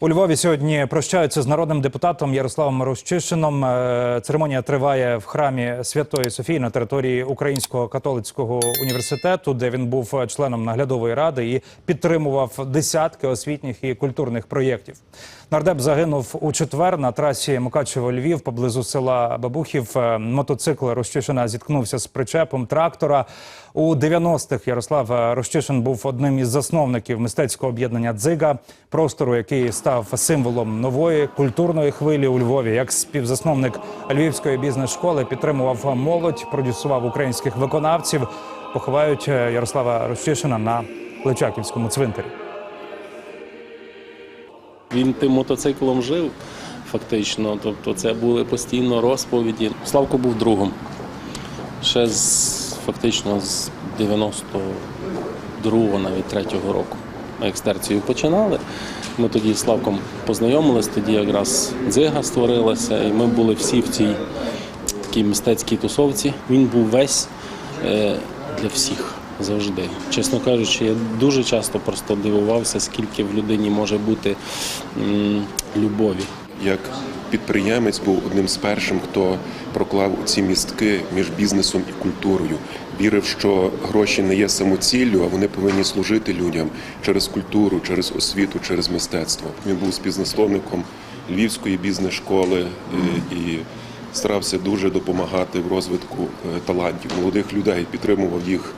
У Львові сьогодні прощаються з народним депутатом Ярославом Рощишином. Е, Церемонія триває в храмі Святої Софії на території Українського католицького університету, де він був членом наглядової ради і підтримував десятки освітніх і культурних проєктів. Нардеп загинув у четвер на трасі Мукачево-Львів поблизу села Бабухів. Е, Мотоцикл Рощишина зіткнувся з причепом трактора. У 90-х Ярослав Рощишин був одним із засновників мистецького об'єднання Дзига, простору, який став символом нової культурної хвилі у Львові. Як співзасновник Львівської бізнес-школи підтримував молодь, продюсував українських виконавців. Поховають е, Ярослава Рощишина на Личаківському цвинтарі. Він тим мотоциклом жив фактично. Тобто це були постійно розповіді. Славко був другом. Ще з фактично з 92-го, навіть 3-го року. Екстерцію починали. Ми тоді з Славком познайомились, тоді якраз дзига створилася, і ми були всі в цій такій мистецькій тусовці. Він був весь е, для всіх завжди. Чесно кажучи, я дуже часто просто дивувався, скільки в людині може бути любові. як підприємець був одним з першим, хто проклав ці містки між бізнесом і культурою. Вірив, що гроші не є самоціллю, а вони повинні служити людям через культуру, через освіту, через мистецтво. Він був співзасновником львівської бізнес-школи е, і старався дуже допомагати в розвитку е, талантів молодих людей, підтримував їх